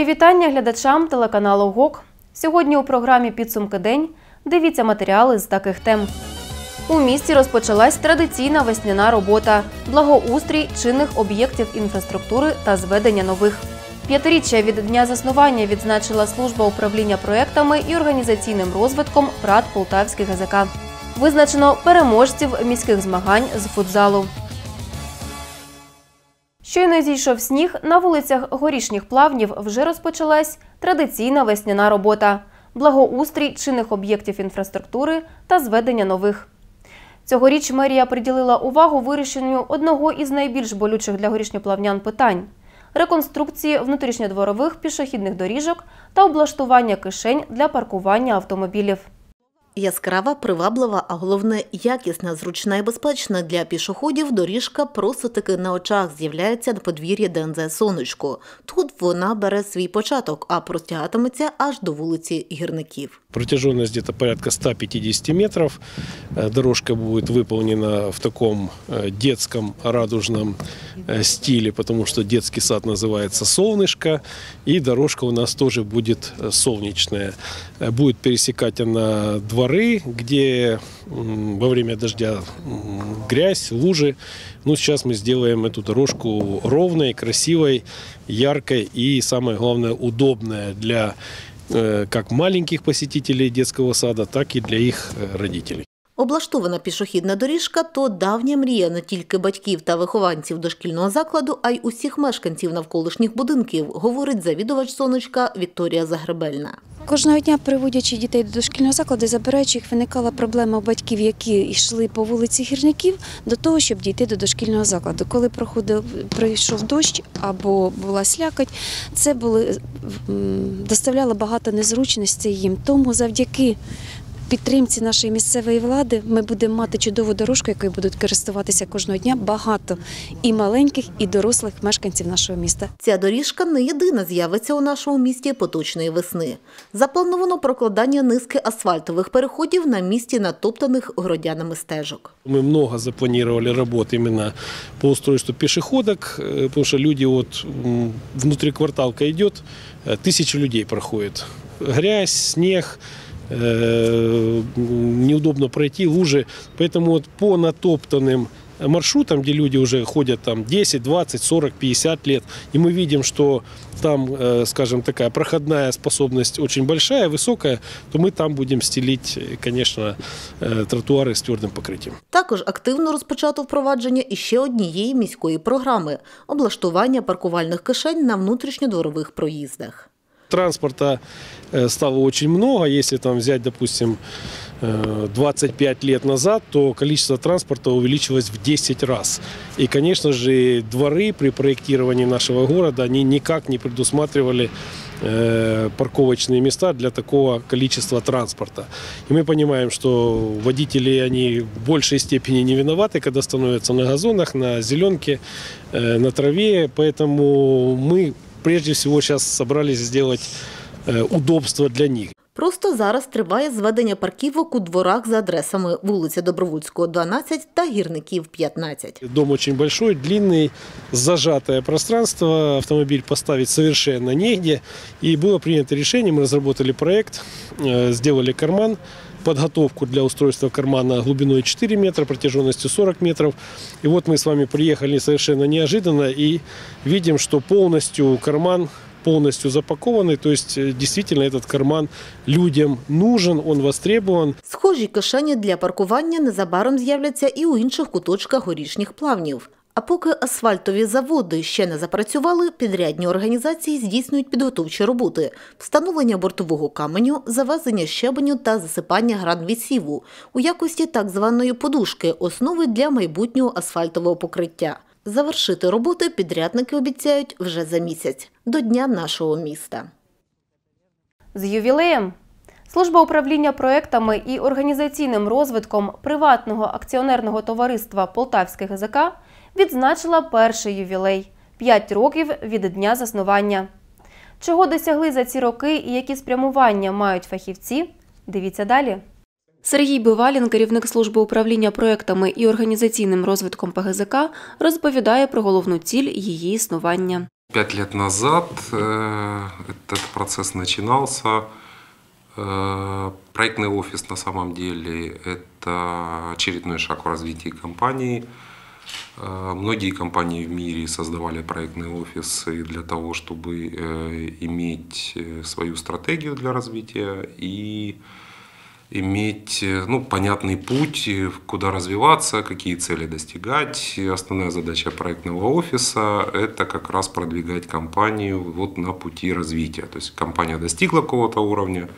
Мої вітання глядачам телеканалу ГОК. Сьогодні у програмі Підсумки день дивіться матеріали з таких тем. У місті розпочалась традиційна весняна робота, благоустрій чинних об'єктів інфраструктури та зведення нових. П'ятиріччя від дня заснування відзначила служба управління проектами і організаційним розвитком ПРАТ Полтавський ГЗК. Визначено переможців міських змагань з футзалу. Щойно зійшов сніг, на вулицях горішніх плавнів вже розпочалась традиційна весняна робота, благоустрій чинних об'єктів інфраструктури та зведення нових. Цьогоріч мерія приділила увагу вирішенню одного із найбільш болючих для горішньоплавнян питань реконструкції внутрішньодворових пішохідних доріжок та облаштування кишень для паркування автомобілів. Яскрава, приваблива, а головне якісна, зручна і безпечна для пішоходів доріжка просто таки на очах з'являється на подвір'ї ДНЗ Сонечко. Тут вона бере свій початок, а простягатиметься аж до вулиці Гірників. Протяженность где-то порядка 150 метров. Э, Дорожка будет выполнена в таком э, детском радужном э, стиле, потому что детский сад называется «Солнышко». И дорожка у нас тоже будет э, солнечная. Э, Будет пересекать она дворы, где м, во время дождя м, грязь, лужи. Ну, сейчас мы сделаем эту дорожку ровной, красивой, яркой и, самое главное, удобной для э, как маленьких посетителей детского сада, так и для их э, родителей. Облаштована пішохідна доріжка то давня мрія не тільки батьків та вихованців дошкільного закладу, а й усіх мешканців навколишніх будинків, говорить завідувач сонечка Вікторія Загребельна. Кожного дня, приводячи дітей до дошкільного закладу, забираючи їх, виникала проблема у батьків, які йшли по вулиці гірників, до того, щоб дійти до дошкільного закладу. Коли проходив, прийшов дощ або була слякоть, це були, доставляло багато незручностей їм. Тому завдяки підтримці нашої місцевої влади ми будемо мати чудову дорожку, якою будуть користуватися кожного дня багато і маленьких, і дорослих мешканців нашого міста. Ця доріжка не єдина з'явиться у нашому місті поточної весни. Заплановано прокладання низки асфальтових переходів на місці натоптаних городянами стежок. Мы много запланировали работ именно по устройству пешеходок, э, потому что люди вот м, внутри кварталка идет, э, тысячи людей проходит. Грязь, снег, э, м, неудобно пройти, лужи. Поэтому вот по натоптанным маршрутам, где люди уже ходят там 10, 20, 40, 50 лет, и мы видим, что там, э, скажем, такая проходная способность очень большая, высокая, то мы там будем стелить, э, конечно, э, тротуары с твердым покрытием. Також активно розпочато впровадження іще однієї міської програми – облаштування паркувальних кишень на внутрішньодворових проїздах. Транспорта э, стало очень много. Если там взять, допустим, э, 25 лет назад, то количество транспорта увеличилось в 10 раз. И, конечно же, дворы при проектировании нашего города, они никак не предусматривали э, парковочные места для такого количества транспорта. И мы понимаем, что водители, они в большей степени не виноваты, когда становятся на газонах, на зеленке, э, на траве. Поэтому мы прежде всего сейчас собрались сделать э, удобство для них. Просто зараз триває зведення парківок у дворах за адресами вулиця Добровольського, 12 та Гірників, 15. Дом очень большой, длинный, зажатое пространство, автомобиль поставить совершенно негде. И было принято решение, мы разработали проект, э, сделали карман, подготовку для устройства кармана глубиной 4 метра, протяженностью 40 метров. И вот мы с вами приехали совершенно неожиданно и видим, что полностью карман полностью запакованный, то есть э, действительно этот карман людям нужен, он востребован. Схожі кишені для паркування незабаром з'являться і у інших куточках горішніх плавнів. А поки асфальтові заводи ще не запрацювали, підрядні організації здійснюють підготовчі роботи – встановлення бортового каменю, завезення щебеню та засипання гранвісіву у якості так званої подушки, основи для майбутнього асфальтового покриття. Завершити роботи підрядники обіцяють вже за місяць – до Дня нашого міста. З ювілеєм Служба управління проектами і організаційним розвитком приватного акціонерного товариства Полтавське ГЗК відзначила перший ювілей 5 років від дня заснування. Чого досягли за ці роки і які спрямування мають фахівці? Дивіться далі. Сергій Бивалін, керівник служби управління проектами і організаційним розвитком ПГЗК, розповідає про головну ціль її існування. Пять лет назад э, этот процесс начинался. Э, проектный офис на самом деле это очередной шаг в развитии компании. Э, многие компании в мире создавали проектные офисы для того, чтобы э, иметь э, свою стратегию для развития и иметь ну, понятный путь, куда развиваться, какие цели достигать. И основная задача проектного офиса – это как раз продвигать компанию вот на пути развития. То есть компания достигла какого-то уровня,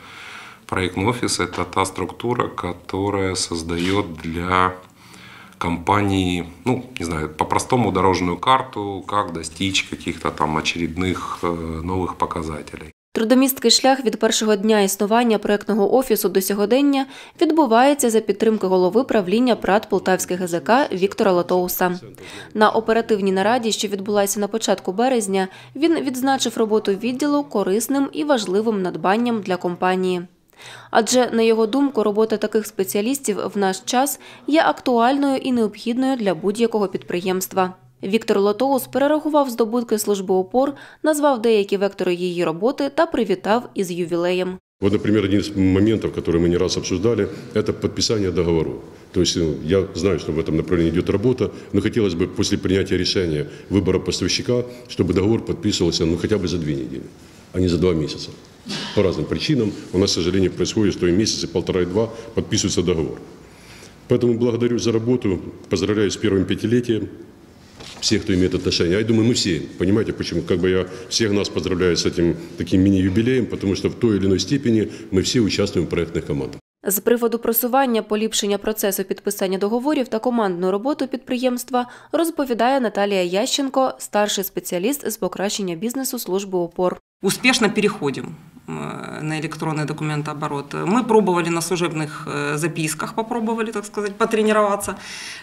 проектный офис – это та структура, которая создает для компании, ну, не знаю, по-простому дорожную карту, как достичь каких-то там очередных э, новых показателей. Трудомісткий шлях від першого дня існування проектного офісу до сьогодення відбувається за підтримки голови правління ПРАТ Полтавських ГЗК Віктора Латоуса. На оперативній нараді, що відбулася на початку березня, він відзначив роботу відділу корисним і важливим надбанням для компанії. Адже, на його думку, робота таких спеціалістів в наш час є актуальною і необхідною для будь-якого підприємства. Віктор Лотоус перерахував здобутки служби опор, назвав деякі вектори її роботи та привітав із ювілеєм. Вот, например, один из моментов, который мы не раз обсуждали, это подписание договоров. То есть ну, я знаю, что в этом направлении идет работа, но хотелось бы после принятия решения выбора поставщика, чтобы договор подписывался ну, хотя бы за две недели, а не за два месяца. По разным причинам у нас, к сожалению, происходит, что и месяц, и полтора, и два подписывается договор. Поэтому благодарю за работу, поздравляю с первым пятилетием всех, кто имеет отношение. А я думаю, мы все, понимаете, почему? Как бы я всех нас поздравляю с этим таким мини-юбилеем, потому что в той или иной степени мы все участвуем в проектных командах. З приводу просування, поліпшення процесу підписання договорів та командну роботу підприємства розповідає Наталія Ященко, старший спеціаліст з покращення бізнесу служби опор. Успешно переходим э, на электронный документооборот. Мы пробовали на служебных э, записках, попробовали, так сказать, потренироваться.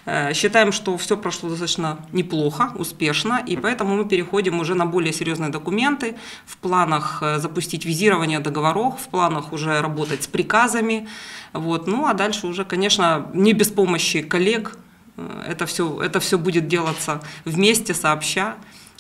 Э, Считаем, что все прошло достаточно неплохо, успешно, и поэтому мы переходим уже на более серьезные документы, в планах запустить визирование договоров, в планах уже работать с приказами. Вот. Ну а дальше уже, конечно, не без помощи коллег, это все, это все будет делаться вместе, сообща.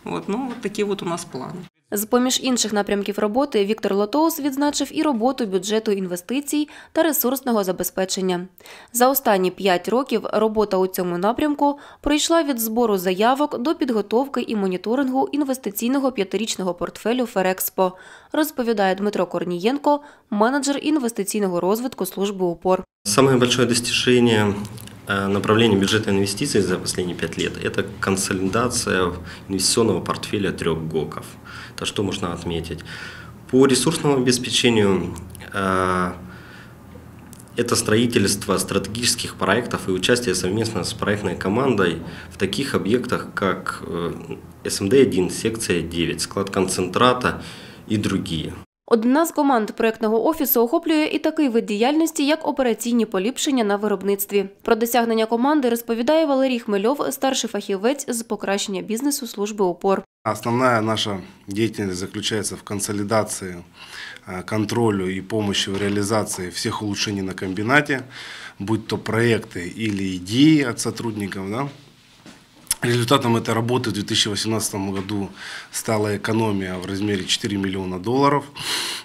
Вот. Ну, вот такие вот у нас планы. З-поміж інших напрямків роботи Віктор Лотоус відзначив і роботу бюджету інвестицій та ресурсного забезпечення. За останні п'ять років робота у цьому напрямку пройшла від збору заявок до підготовки і моніторингу інвестиційного п'ятирічного портфелю Ферекспо, розповідає Дмитро Корнієнко, менеджер інвестиційного розвитку служби УПОР. Самое достижение э, направления бюджета инвестиций за последние пять лет – это консолидация инвестиционного портфеля трех ГОКов. То, что можно отметить. По ресурсному обеспечению э, это строительство стратегических проектов и участие совместно с проектной командой в таких объектах, как э, СМД-1, секция 9, склад концентрата и другие. Одна з команд проектного офісу охоплює і такий вид діяльності, як операційні поліпшення на виробництві. Про досягнення команди розповідає Валерій Хмельов, старший фахівець з покращення бізнесу служби ОПОР. Основная наша деятельность заключается в консолидации, э, контролю и помощи в реализации всех улучшений на комбинате, будь то проекты или идеи от сотрудников. Да? Результатом этой работы в 2018 году стала экономия в размере 4 миллиона долларов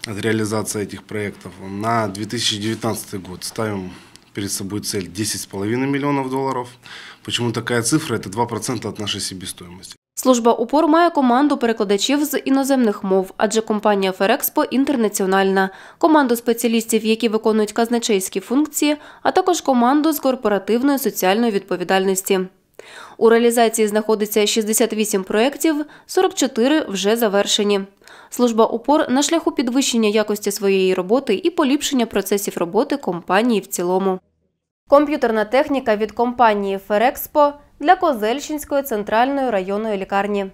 от реализации этих проектов. На 2019 год ставим перед собой цель 10,5 миллионов долларов. Почему такая цифра? Это 2% от нашей себестоимости. Служба УПОР має команду перекладачів з іноземних мов, адже компанія Ферекспо інтернаціональна, команду спеціалістів, які виконують казначейські функції, а також команду з корпоративної соціальної відповідальності. У реалізації знаходиться 68 проєктів, 44 вже завершені. Служба УПОР на шляху підвищення якості своєї роботи і поліпшення процесів роботи компанії в цілому. Комп'ютерна техніка від компанії Ферекспо для Козельщинської центральної районної лікарні.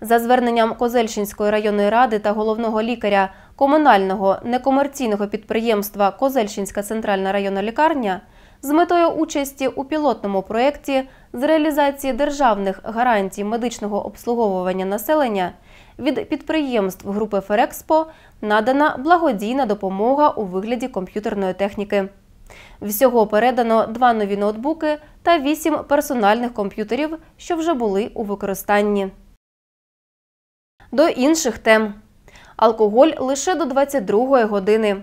За зверненням Козельщинської районної ради та головного лікаря комунального некомерційного підприємства Козельщинська центральна районна лікарня з метою участі у пілотному проєкті з реалізації державних гарантій медичного обслуговування населення від підприємств групи Ферекспо надана благодійна допомога у вигляді комп'ютерної техніки. Всього передано два нові ноутбуки та вісім персональних комп'ютерів, що вже були у використанні. До інших тем. Алкоголь лише до 22 години.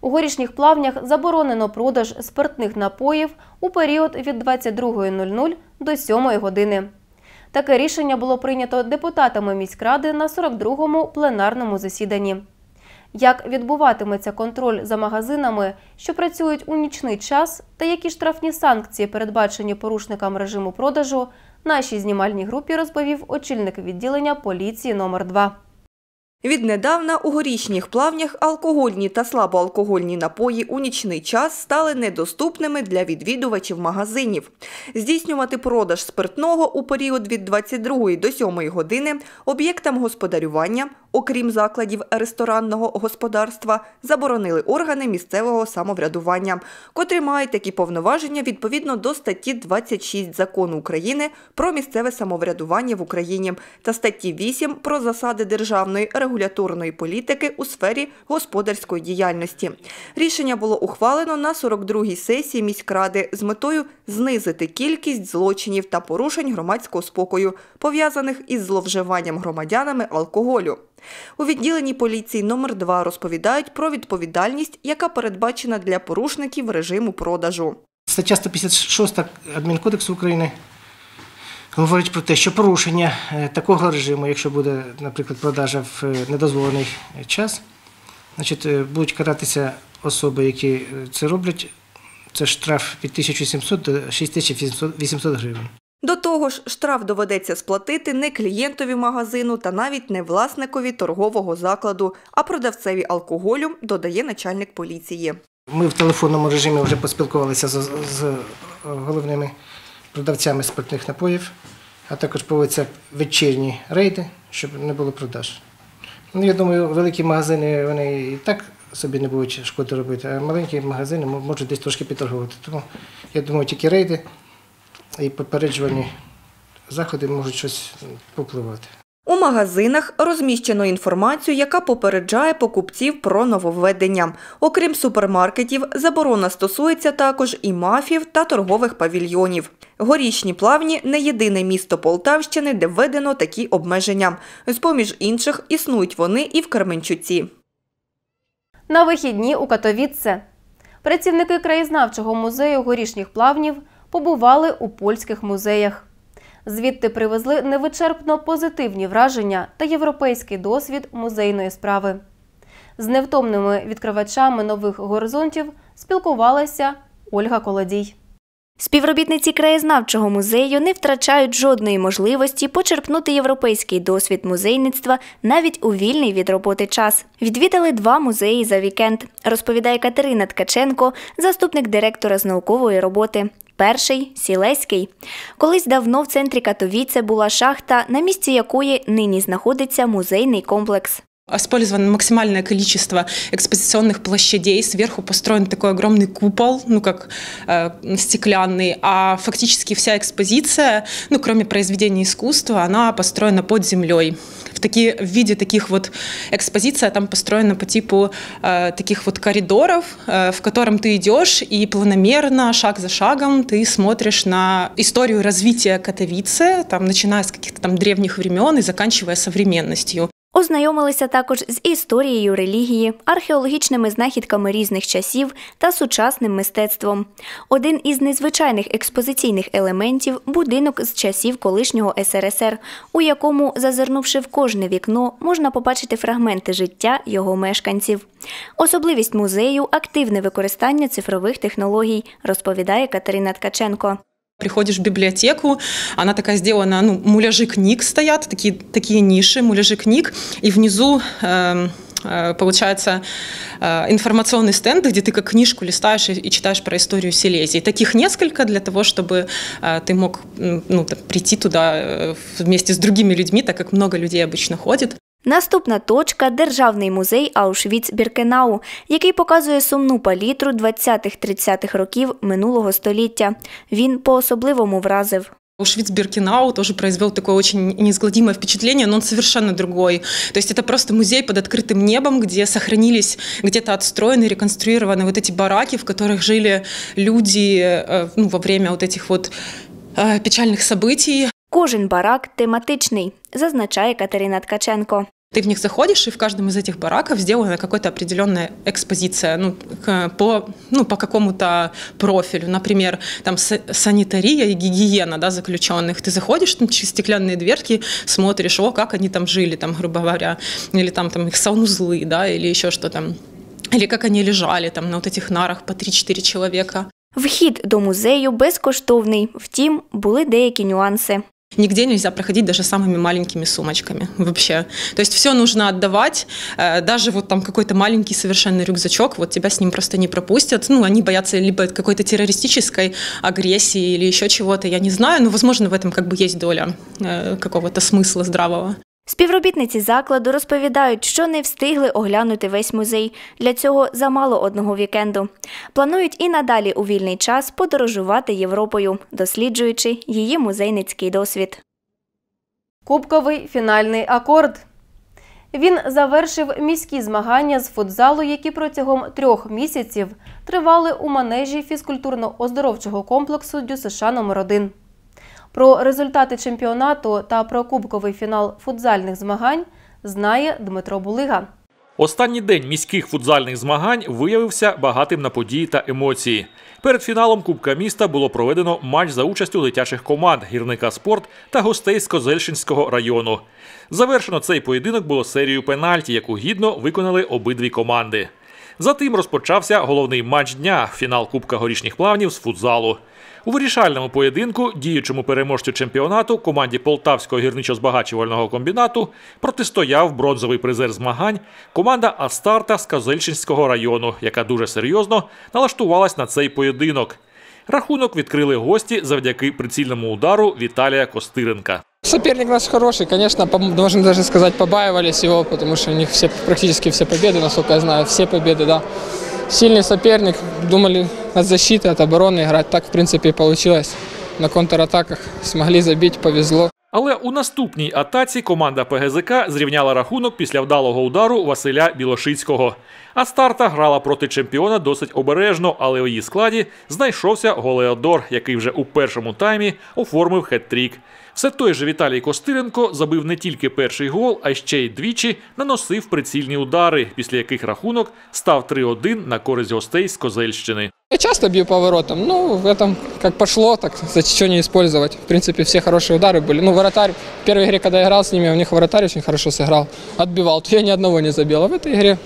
У горішніх плавнях заборонено продаж спиртних напоїв у період від 22.00 до 7 години. Таке рішення було прийнято депутатами міськради на 42-му пленарному засіданні. Як відбуватиметься контроль за магазинами, що працюють у нічний час, та які штрафні санкції передбачені порушникам режиму продажу, нашій знімальній групі розповів очільник відділення поліції номер 2 Віднедавна у горішніх плавнях алкогольні та слабоалкогольні напої у нічний час стали недоступними для відвідувачів магазинів. Здійснювати продаж спиртного у період від 22 до 7 години об'єктам господарювання, окрім закладів ресторанного господарства, заборонили органи місцевого самоврядування, котрі мають такі повноваження відповідно до статті 26 закону України про місцеве самоврядування в Україні та статті 8 про засади державної регуляторної політики у сфері господарської діяльності. Рішення було ухвалено на 42-й сесії міськради з метою знизити кількість злочинів та порушень громадського спокою, пов'язаних із зловживанням громадянами алкоголю. У відділенні поліції номер 2 розповідають про відповідальність, яка передбачена для порушників режиму продажу. Стаття 156 Адмінкодексу України говорить про те, що порушення е, такого режиму, якщо буде, наприклад, продажа в е, недозволений час, значить, е, будуть каратися особи, які е, це роблять. Це штраф від 1700 до 6800 гривень. До того ж, штраф доведеться сплатити не клієнтові магазину та навіть не власникові торгового закладу, а продавцеві алкоголю, додає начальник поліції. Ми в телефонному режимі вже поспілкувалися з, з е, головними продавцями спиртних напоїв, а також проводяться вечірні рейди, щоб не було продаж. Ну, я думаю, великі магазини вони і так собі не будуть шкоди робити, а маленькі магазини можуть десь трошки підторгувати. Тому я думаю, тільки рейди і попереджувальні заходи можуть щось попливати. У магазинах розміщено інформацію, яка попереджає покупців про нововведення. Окрім супермаркетів, заборона стосується також і мафів та торгових павільйонів. Горішні плавні не єдине місто Полтавщини, де введено такі обмеження. З-поміж інших існують вони і в Кременчуці. На вихідні у Катовіцце. Працівники краєзнавчого музею горішніх плавнів побували у польських музеях. Звідти привезли невичерпно позитивні враження та європейський досвід музейної справи. З невтомними відкривачами нових горизонтів спілкувалася Ольга Колодій. Співробітниці краєзнавчого музею не втрачають жодної можливості почерпнути європейський досвід музейництва навіть у вільний від роботи час. Відвідали два музеї за вікенд, розповідає Катерина Ткаченко, заступник директора з наукової роботи. Перший сілеський. Колись давно в центрі Катовіце була шахта, на місці якої нині знаходиться музейний комплекс. Использовано максимальное количество экспозиционных площадей. Сверху построен такой огромный купол, ну как э, стеклянный, а фактически вся экспозиция, ну кроме произведений искусства, она построена под землей. В, такие, в виде таких вот экспозиция там построена по типу э, таких вот коридоров, э, в котором ты идешь и планомерно, шаг за шагом, ты смотришь на историю развития Катовицы, там, начиная с каких-то там древних времен и заканчивая современностью. Ознайомилися також з історією релігії, археологічними знахідками різних часів та сучасним мистецтвом. Один із незвичайних експозиційних елементів будинок з часів колишнього СРСР, у якому, зазирнувши в кожне вікно, можна побачити фрагменти життя його мешканців. Особливість музею активне використання цифрових технологій, розповідає Катерина Ткаченко. Приходишь в библиотеку, она такая сделана, ну, муляжи книг стоят, такие, такие ниши, муляжи книг, и внизу эм, э, получается э, информационный стенд, где ты как книжку листаешь и, и читаешь про историю Силезии. Таких несколько для того, чтобы э, ты мог ну, прийти туда э, вместе с другими людьми, так как много людей обычно ходит. Наступна точка Державний музей Аушвіц-Біркенау, який показує сумну палітру 20-30-х років минулого століття. Він по-особливому вразив. Аушвиц-Биркенау тоже произвел такое очень неизгладимое впечатление, но он совершенно другой. То есть это просто музей под открытым небом, где сохранились, где-то отстроены, реконструированы вот эти бараки, в которых жили люди э, ну, во время вот этих вот э, печальных событий. Кожен барак тематичний, зазначає Катерина Ткаченко. Ты в них заходишь, и в каждом из этих бараков сделана какая-то определенная экспозиция ну, к- по, ну, по какому-то профилю. Например, там са- санитария и гигиена да, заключенных. Ты заходишь там, через стеклянные дверки, смотришь, о, как они там жили, там, грубо говоря, или там, там их санузлы, да, или еще что-то. Или как они лежали там на вот этих нарах по 3-4 человека. Вхід до музею безкоштовний, втім, були деякі нюанси. Нигде нельзя проходить даже самыми маленькими сумочками вообще. То есть все нужно отдавать, э, даже вот там какой-то маленький совершенно рюкзачок, вот тебя с ним просто не пропустят. Ну, они боятся либо какой-то террористической агрессии или еще чего-то, я не знаю, но, возможно, в этом как бы есть доля э, какого-то смысла здравого. Співробітниці закладу розповідають, що не встигли оглянути весь музей. Для цього замало одного вікенду. Планують і надалі у вільний час подорожувати Європою, досліджуючи її музейницький досвід. Кубковий фінальний акорд. Він завершив міські змагання з футзалу, які протягом трьох місяців тривали у манежі фізкультурно-оздоровчого комплексу ДЮСШ номер 1 Про результати чемпіонату та про кубковий фінал футзальних змагань знає Дмитро Булига. Останній день міських футзальних змагань виявився багатим на події та емоції. Перед фіналом Кубка міста було проведено матч за участю дитячих команд гірника спорт та гостей з Козельщинського району. Завершено цей поєдинок було серією пенальті, яку гідно виконали обидві команди. Затим розпочався головний матч дня фінал Кубка горішніх плавнів з футзалу. У вирішальному поєдинку діючому переможцю чемпіонату команді Полтавського гірничо-збагачувального комбінату протистояв бронзовий призер змагань команда Астарта з Козельщинського району, яка дуже серйозно налаштувалась на цей поєдинок. Рахунок відкрили гості завдяки прицільному удару Віталія Костиренка. Соперник наш хороший, конечно, можно даже сказать, побаивались его, потому что у них все, практически все победы, насколько я знаю, все победы, да Сильный соперник, думали от защиты, от обороны играть, так в принципе и получилось. На контратаках смогли забить, повезло. Але у наступній атаці команда ПГЗК зрівняла рахунок після вдалого удару Василя Білошицького. А старта грала проти чемпіона досить обережно, але у її складі знайшовся Голеодор, який вже у першому таймі оформив хет-трік. Все той же Віталій Костиренко забив не тільки перший гол, а ще й двічі наносив прицільні удари, після яких рахунок став 3-1 на користь гостей з Козельщини. Я часто бью по воротам, ну, в этом как пошло, так зачем не использовать. В принципе, все хорошие удары были. Ну, вратарь, в первой игре, когда я играл с ними, у них вратарь очень хорошо сыграл, отбивал. То я ни одного не забил, а в этой игре,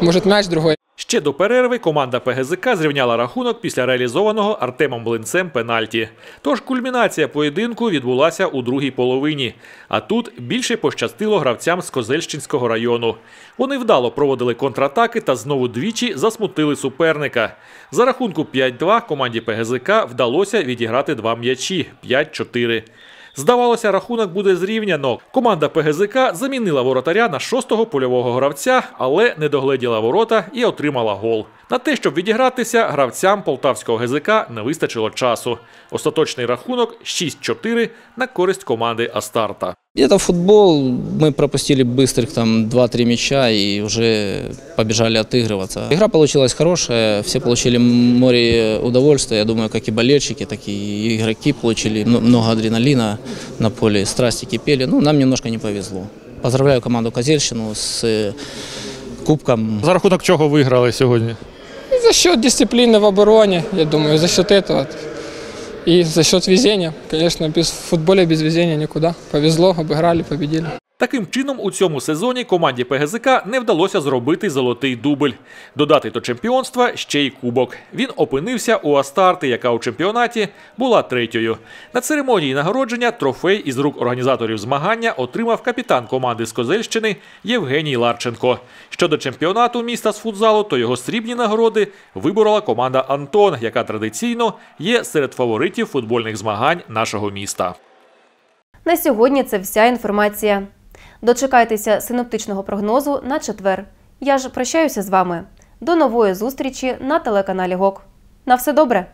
может, мяч другой. Ще до перерви команда ПГЗК зрівняла рахунок після реалізованого Артемом Блинцем пенальті. Тож кульмінація поєдинку відбулася у другій половині. А тут більше пощастило гравцям з Козельщинського району. Вони вдало проводили контратаки та знову двічі засмутили суперника. За рахунку 5-2 команді ПГЗК вдалося відіграти два м'ячі 5-4. Здавалося, рахунок буде зрівняно. Команда ПГЗК замінила воротаря на шостого польового гравця, але не догледіла ворота і отримала гол. На те, щоб відігратися, гравцям полтавського ГЗК не вистачило часу. Остаточний рахунок 6-4 на користь команди Астарта. Это футбол, мы пропустили быстрых там 2-3 мяча и уже побежали отыгрываться. Игра получилась хорошая, все получили море удовольствия, я думаю, как и болельщики, так и игроки получили мно- много адреналина на поле, страсти кипели. Ну, нам немножко не повезло. Поздравляю команду Козельщину с э, кубком. За рахунок чого виграли сьогодні? И за счет дисциплины в обороне, я думаю, за счет этого. И за счет везения. Конечно, без в футболе без везения никуда. Повезло, обыграли, победили. Таким чином, у цьому сезоні команді ПГЗК не вдалося зробити золотий дубль. Додати до чемпіонства ще й кубок. Він опинився у Астарти, яка у чемпіонаті була третьою. На церемонії нагородження трофей із рук організаторів змагання отримав капітан команди з Козельщини Євгеній Ларченко. Щодо чемпіонату міста з футзалу, то його срібні нагороди виборола команда Антон, яка традиційно є серед фаворитів футбольних змагань нашого міста. На сьогодні це вся інформація. Дочекайтеся синоптичного прогнозу на четвер. Я ж прощаюся з вами. До нової зустрічі на телеканалі ГОК. На все добре!